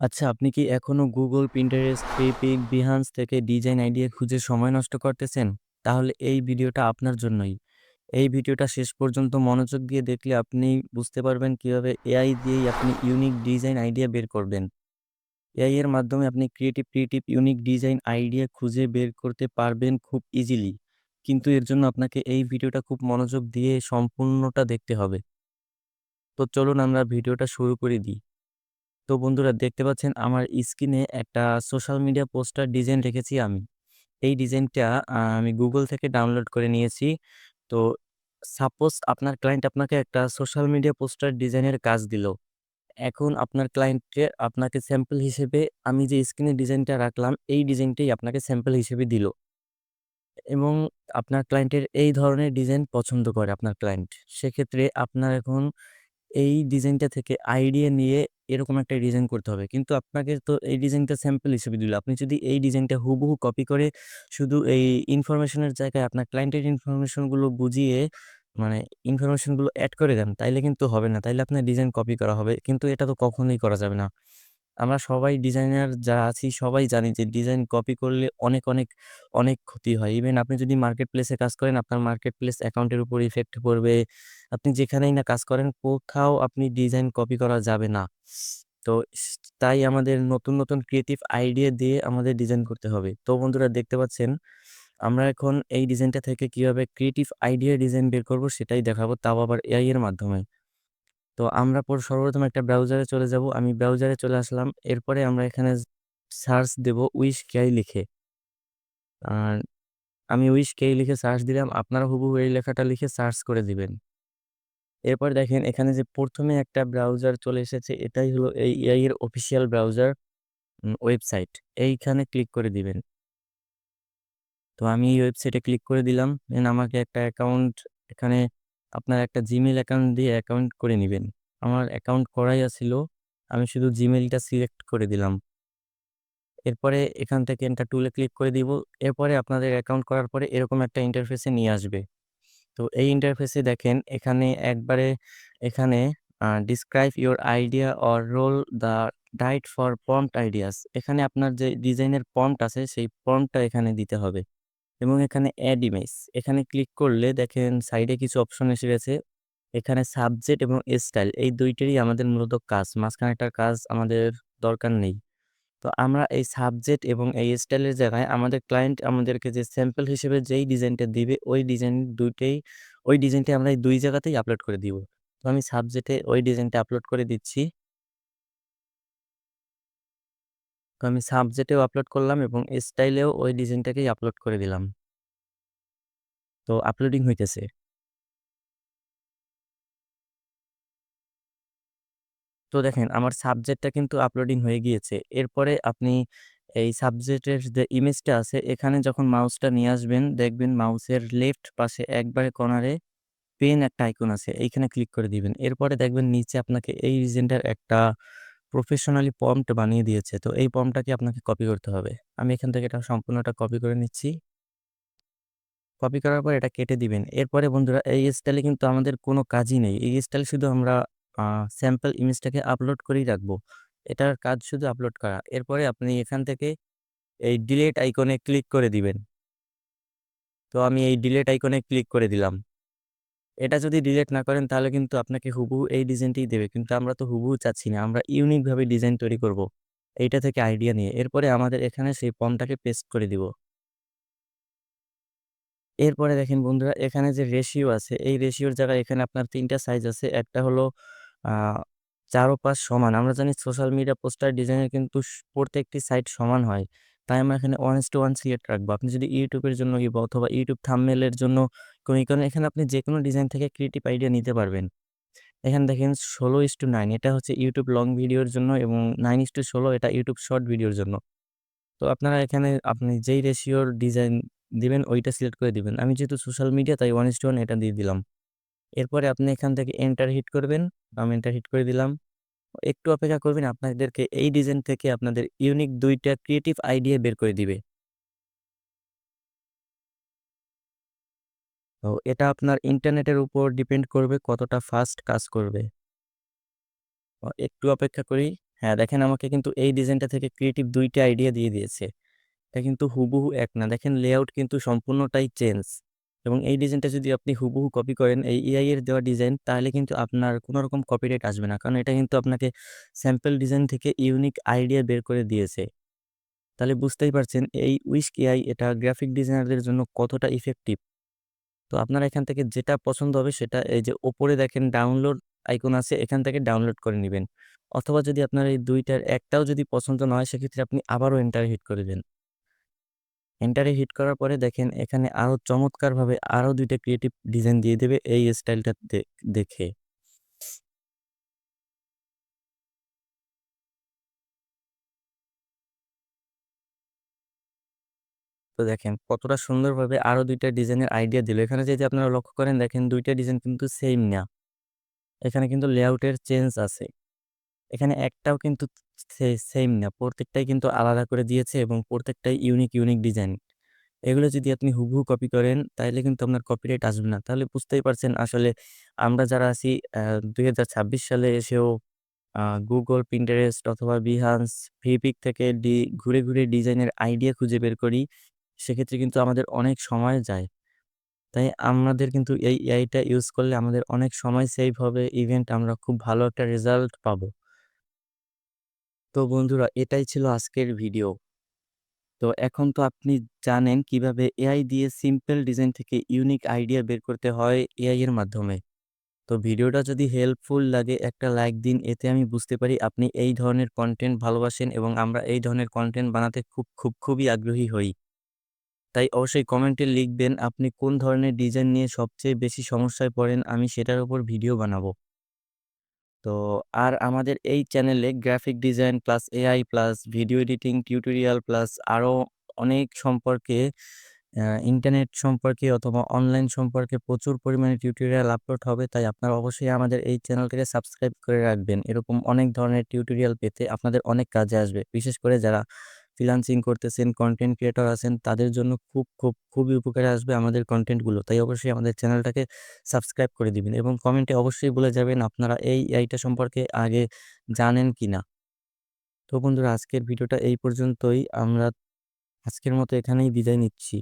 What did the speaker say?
আচ্ছা, আপনি কি এখনও Google, Pinterest, Fipic, Behance থেকে ডিজাইন আইডিয়া খুঁজে সময় নষ্ট করতেছেন? তাহলে এই ভিডিওটা আপনার জন্যই। এই ভিডিওটা শেষ পর্যন্ত মনোযোগ দিয়ে দেখলে আপনি বুঝতে পারবেন কীভাবে এআই দিয়েই আপনি ইউনিক ডিজাইন আইডিয়া বের করবেন। এআই এর মাধ্যমে আপনি creative, creative unique design idea খুঁজে বের করতে পারবেন খুব ইজিলি। কিন্তু এর জন্য আপনাকে এই ভিডিওটা খুব মনোযোগ দিয়ে সম্পূর্ণটা দেখতে হবে। তো চলুন আমরা ভিডিওটা শুরু করে দিই। তো বন্ধুরা দেখতে পাচ্ছেন আমার স্ক্রিনে একটা সোশ্যাল মিডিয়া পোস্টার ডিজাইন রেখেছি আমি। এই ডিজাইনটা আমি গুগল থেকে ডাউনলোড করে নিয়েছি। তো সাপোজ আপনার ক্লায়েন্ট আপনাকে একটা সোশ্যাল মিডিয়া পোস্টার ডিজাইনের কাজ দিল। এখন আপনার ক্লায়েন্টকে আপনাকে স্যাম্পল হিসেবে আমি যে স্ক্রিনে ডিজাইনটা রাখলাম, এই ডিজাইনটাই আপনাকে স্যাম্পল হিসেবে দিল। এবং আপনার ক্লায়েন্টের এই ধরনের ডিজাইন পছন্দ করে আপনার ক্লায়েন্ট। সেক্ষেত্রে আপনার এখন এই ডিজাইনটা থেকে আইডিয়া নিয়ে এরকম একটা ডিজাইন করতে হবে। কিন্তু আপনাকে তো এই ডিজাইনটা স্যাম্পল হিসেবে দিল। আপনি যদি এই ডিজাইনটা হুবহু কপি করে শুধু এই ইনফরমেশনের জায়গায় আপনার ক্লায়েন্টের ইনফরমেশনগুলো বুঝিয়ে মানে ইনফরমেশনগুলো অ্যাড করে দেন, তাইলে কিন্তু হবে না। তাইলে আপনার ডিজাইন কপি করা হবে। কিন্তু এটা তো কখনোই করা যাবে না। আমরা সবাই ডিজাইনার যারা আছি সবাই জানি যে ডিজাইন কপি করলে অনেক, অনেক, অনেক ক্ষতি হয়। ইভেন আপনি যদি মার্কেট প্লেসে কাজ করেন আপনার মার্কেট প্লেস অ্যাকাউন্টের উপর ইফেক্ট পড়বে। আপনি যেখানেই না কাজ করেন কোথাও আপনি ডিজাইন কপি করা যাবে না। তো তাই আমাদের নতুন, নতুন ক্রিয়েটিভ আইডিয়া দিয়ে আমাদের ডিজাইন করতে হবে। তো বন্ধুরা দেখতে পাচ্ছেন আমরা এখন এই ডিজাইনটা থেকে কীভাবে ক্রিয়েটিভ আইডিয়া ডিজাইন বের করব সেটাই দেখাবো তাও আবার এআই এর মাধ্যমে। তো আমরা পর সর্বপ্রথম একটা ব্রাউজারে চলে যাব। আমি ব্রাউজারে চলে আসলাম। এরপরে আমরা এখানে সার্চ দেব উইশ-কেআই লিখে। আর আমি উইশ-কেআই লিখে সার্চ দিলাম। আপনারা হুবহু এই লেখাটা লিখে সার্চ করে দিবেন। এরপর দেখেন এখানে যে প্রথমে একটা ব্রাউজার চলে এসেছে, এটাই হলো এই এআই এর অফিসিয়াল ব্রাউজার ওয়েবসাইট। এইখানে ক্লিক করে দিবেন। তো আমি এই ওয়েবসাইটে ক্লিক করে দিলাম। দেন আমাকে একটা অ্যাকাউন্ট এখানে আপনার একটা জিমেল অ্যাকাউন্ট দিয়ে অ্যাকাউন্ট করে নিবেন। আমার অ্যাকাউন্ট করাই আছিল। আমি শুধু জিমেলটা সিলেক্ট করে দিলাম। এরপরে এখান থেকে এন্টার টুলে ক্লিক করে দিব। এরপরে আপনাদের অ্যাকাউন্ট করার পরে এরকম একটা ইন্টারফেসে নিয়ে আসবে। তো এই ইন্টারফেসে দেখেন, এখানে একবারে এখানে describe your idea or roll the dice for prompt ideas. এখানে আপনার যে ডিজাইনের প্রম্পট আছে, সেই প্রম্পটটা এখানে দিতে হবে। এবং এখানে এড ইমেজ এখানে ক্লিক করলে দেখেন সাইডে কিছু অপশন এসে গেছে। এখানে সাবজেক্ট এবং স্টাইল এই ২ টেরই আমাদের মূলত কাজ। মাঝখানেরটার কাজ আমাদের দরকার নেই। তো আমরা এই সাবজেক্ট এবং এই স্টাইলের জায়গায় আমাদের ক্লায়েন্ট আমাদেরকে যে স্যাম্পল হিসেবে যেই ডিজাইনটা দিবে, ওই ডিজাইন দুইটাই, ওই ডিজাইনটা আমরা এই দুই জায়গাতেই আপলোড করে দিব। তো আমি সাবজেক্টে ওই ডিজাইনটা আপলোড করে দিচ্ছি। তো আমি সাবজেক্টেও আপলোড করলাম এবং স্টাইলেও ওই ডিজাইনটাকেই আপলোড করে দিলাম। তো আপলোডিং হইতেছে। তো দেখেন, আমার সাবজেক্টটা কিন্তু আপলোডিং হয়ে গিয়েছে। এরপরে আপনি এই সাবজেক্টের যে ইমেজটা আছে, এখানে যখন মাউসটা নিয়ে আসবেন, দেখবেন মাউসের লেফট পাশে একবারে কর্নারে পেন একটা আইকন আছে। এইখানে ক্লিক করে দিবেন। এরপরে দেখবেন নিচে আপনাকে এই রিজেন্টার একটা প্রফেশনালি প্রম্পট বানিয়ে দিয়েছে। তো এই প্রম্পটটাকে আপনাকে কপি করতে হবে। আমি এখান থেকে এটা সম্পূর্ণটা কপি করে নিচ্ছি। কপি করার পর এটা কেটে দিবেন। এরপরে বন্ধুরা, এই স্টাইলে কিন্তু আমাদের কোনো কাজই নেই। এই স্টাইলে শুধু আমরা স্যাম্পল ইমেজটাকে আপলোড করেই রাখব। এটার কাজ শুধু আপলোড করা। এরপরে আপনি এখান থেকে এই ডিলিট আইকনে ক্লিক করে দিবেন। তো আমি এই ডিলিট আইকনে ক্লিক করে দিলাম। এটা যদি ডিলিট না করেন, তাহলে কিন্তু আপনাকে হুবহু এই ডিজাইনটি দেবে। কিন্তু আমরা তো হুবহু চাচ্ছি না। আমরা ইউনিক ভাবে ডিজাইন তৈরি করব। এইটা থেকে আইডিয়া নিয়ে। এরপরে আমাদের এখানে সেই ফর্মটাকে পেস্ট করে দিব। এরপরে দেখেন বন্ধুরা, এখানে যে রেশিও আছে, এই রেশিওর জায়গায় এখানে আপনার ৩ টা সাইজ আছে। একটা হলো, আ ৪ ও ৫ সমান। আমরা জানি সোশ্যাল মিডিয়া পোস্টার ডিজাইনের কিন্তু প্রত্যেকটি সাইড সমান হয়। তাই আমরা এখানে 1:1 সিলেক্ট রাখব। আপনি যদি ইউটিউবের জন্য ইবা অথবা ইউটিউব থাম্বনেইল এর জন্য কোনো ই এখানে আপনি যে কোনো ডিজাইন থেকে ক্রিয়েটিভ আইডিয়া নিতে পারবেন। এখানে দেখেন 16:9 এটা হচ্ছে ইউটিউব লং ভিডিওর জন্য এবং 9:16 এটা ইউটিউব শর্ট ভিডিওর জন্য। তো আপনারা এখানে আপনি যেই রেশিওর ডিজাইন দিবেন, ওইটা সিলেক্ট করে দিবেন। আমি যেহেতু সোশ্যাল মিডিয়া তাই 1:1 এটা দিয়ে দিলাম। এরপরে আপনি এখান থেকে এন্টার হিট করবেন। আমি এন্টার হিট করে দিলাম। একটু অপেক্ষা করবেন আপনাদেরকে এই ডিজাইন থেকে আপনাদের ইউনিক দুইটা ক্রিয়েটিভ আইডিয়া বের করে দিবে। তো এটা আপনার ইন্টারনেটের উপর ডিপেন্ড করবে কতটা ফাস্ট কাজ করবে। একটু অপেক্ষা করি। হ্যাঁ, দেখেন আমাকে কিন্তু এই ডিজাইনটা থেকে ক্রিয়েটিভ দুইটা আইডিয়া দিয়ে দিয়েছে। এটা কিন্তু হুবহু এক না। দেখেন লেআউট কিন্তু সম্পূর্ণটাই চেঞ্জ এবং এই ডিজাইনটা যদি আপনি হুবহু কপি করেন, এই এআই এর দেওয়া ডিজাইন তাহলে কিন্তু আপনার কোনো রকম কপিরাইট আসবে না। কারণ এটা কিন্তু আপনাকে স্যাম্পল ডিজাইন থেকে ইউনিক আইডিয়া বের করে দিয়েছে। তাহলে বুঝতেই পারছেন, এই উইস্ক এআই এটা গ্রাফিক ডিজাইনারদের জন্য কতটা ইফেক্টিভ। তো আপনারা এখান থেকে যেটা পছন্দ হবে সেটা এই যে ওপরে দেখেন ডাউনলোড আইকন আছে, এখান থেকে ডাউনলোড করে নিবেন। অথবা যদি আপনার এই দুইটার একটাও যদি পছন্দ না হয়, সেক্ষেত্রে আপনি আবারও এন্টার হিট করে দেন। এন্টারে হিট করার পরে দেখেন এখানে আরও চমৎকারভাবে আরও দুইটা ক্রিয়েটিভ ডিজাইন দিয়ে দেবে এই স্টাইলটা দেখে। তো দেখেন কতটা সুন্দরভাবে আরও দুইটা ডিজাইনের আইডিয়া দিল। এখানে যদি আপনারা লক্ষ্য করেন দেখেন দুইটা ডিজাইন কিন্তু সেম না। এখানে কিন্তু লেআউটের চেঞ্জ আছে। এখানে একটাও কিন্তু সে সেইম না। প্রত্যেকটাই কিন্তু আলাদা করে দিয়েছে এবং প্রত্যেকটাই ইউনিক, ইউনিক ডিজাইন। এগুলো যদি আপনি হুবহু কপি করেন তাহলে কিন্তু আপনার কপিরাইট আসবে না। তাহলে বুঝতেই পারছেন আসলে আমরা যারা আছি ২০২৬ সালে এসেও গুগল Pinterest অথবা Behance, Fipic থেকে ডি ঘুরে, ঘুরে ডিজাইনের আইডিয়া খুঁজে বের করি। সেক্ষেত্রে কিন্তু আমাদের অনেক সময় যায়। তাই আমাদের কিন্তু এই এআইটা ইউজ করলে আমাদের অনেক সময় সেভ হবে। ইভেন্ট আমরা খুব ভালো একটা রেজাল্ট পাবো। তো বন্ধুরা এটাই ছিল আজকের ভিডিও। তো এখন তো আপনি জানেন কীভাবে এআই দিয়ে সিম্পল ডিজাইন থেকে ইউনিক আইডিয়া বের করতে হয় এআই এর মাধ্যমে। তো ভিডিওটা যদি হেল্পফুল লাগে একটা লাইক দিন। এতে আমি বুঝতে পারি আপনি এই ধরনের কন্টেন্ট ভালোবাসেন এবং আমরা এই ধরনের কন্টেন্ট বানাতে খুব, খুব খুবই আগ্রহী হই। তাই অবশ্যই কমেন্টে লিখবেন আপনি কোন ধরনের ডিজাইন নিয়ে সবচেয়ে বেশি সমস্যায় পড়েন আমি সেটার উপর ভিডিও বানাবো। তো আর আমাদের এই চ্যানেলে graphic design plus AI plus video editing tutorial plus আরও অনেক সম্পর্কে ইন্টারনেট সম্পর্কে অথবা অনলাইন সম্পর্কে প্রচুর পরিমাণে টিউটোরিয়াল আপলোড হবে। তাই আপনারা অবশ্যই আমাদের এই চ্যানেলটিকে সাবস্ক্রাইব করে রাখবেন। এরকম অনেক ধরনের টিউটোরিয়াল পেতে আপনাদের অনেক কাজে আসবে। বিশেষ করে যারা ফ্রিল্যান্সিং করতেছেন, কন্টেন্ট ক্রিয়েটর আছেন তাদের জন্য খুব, খুব খুবই উপকারে আসবে আমাদের কন্টেন্টগুলো তাই অবশ্যই আমাদের চ্যানেলটাকে সাবস্ক্রাইব করে দিবেন এবং কমেন্টে অবশ্যই বলে যাবেন আপনারা এই এআইটা সম্পর্কে আগে জানেন কি না তো বন্ধুরা আজকের ভিডিওটা এই পর্যন্তই। আমরা আজকের মতো এখানেই বিদায় নিচ্ছি।